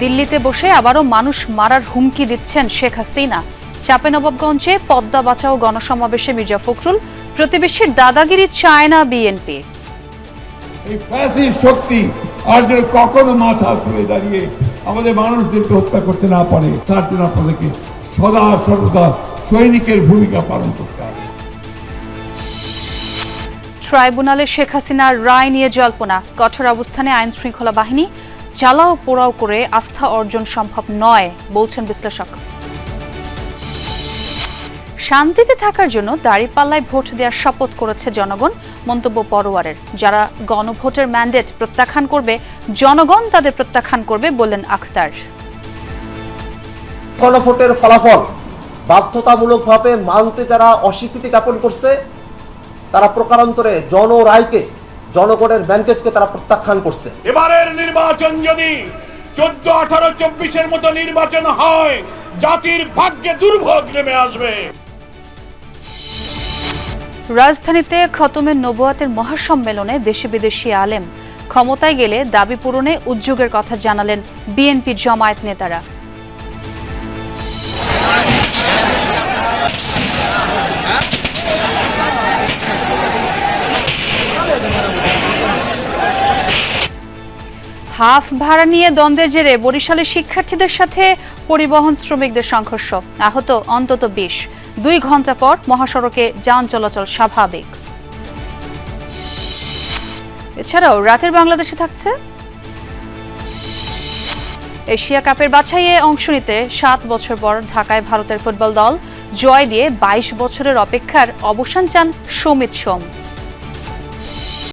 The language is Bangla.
দিল্লিতে বসে আবারও মানুষ মারার হুমকি দিচ্ছেন শেখ হাসিনা। চাঁপাইনবাবগঞ্জে পদ্মা বাঁচাও গণসমাবেশে মির্জা ফখরুল প্রতিবেশীর দাদাগিরি চায় না বিএনপি। এই শক্তি আর যেন কখনো মাথা তুলে দাঁড়িয়ে আমাদের মানুষদেরকে হত্যা করতে না পারে তার জন্য আপনাদেরকে সদা সর্বদা সৈনিকের ভূমিকা পালন করতে হবে। ট্রাইব্যুনালে শেখ হাসিনার রায় নিয়ে জল্পনা। কঠোর অবস্থানে আইন শৃঙ্খলা বাহিনী জ্বালাও পোড়াও করে আস্থা অর্জন সম্ভব নয়, বলছেন বিশ্লেষক। শান্তিতে থাকার জন্য দাঁড়িপাল্লায় ভোট দেওয়ার শপথ করেছে জনগণ, মন্তব্য পরোয়ারের। যারা গণভোটের ম্যান্ডেট প্রত্যাখ্যান করবে, জনগণ তাদের প্রত্যাখ্যান করবে বললেন আখতার। গণভোটের ফলাফল বাধ্যতামূলকভাবে মানতে যারা অস্বীকৃতি জ্ঞাপন করছে, তারা প্রকারান্তরে জনরায়কে জনগণের ম্যান্ডেটকে তারা প্রত্যাখ্যান করছে। এবারের নির্বাচন যদি চোদ্দ আঠারো চব্বিশের মতো নির্বাচন হয় জাতির ভাগ্যে দুর্ভোগ নেমে আসবে। রাজধানীতে খতমের নবুয়াতের মহাসম্মেলনে দেশি বিদেশি আলেম ক্ষমতায় গেলে দাবি পূরণে উদ্যোগের কথা জানালেন বিএনপি জমায়েত নেতারা। হাফ ভাড়া নিয়ে দ্বন্দ্বের জেরে বরিশালের শিক্ষার্থীদের সাথে পরিবহন শ্রমিকদের সংঘর্ষ। আহত অন্তত বিশ। দুই ঘণ্টা পর মহাসড়কে যান চলাচল স্বাভাবিক। এছাড়াও রাতের বাংলাদেশে থাকছে এশিয়া কাপের বাছাইয়ে অংশ নিতে সাত বছর পর ঢাকায় ভারতের ফুটবল দল জয় দিয়ে বাইশ বছরের অপেক্ষার অবসান চান সমিত সোম।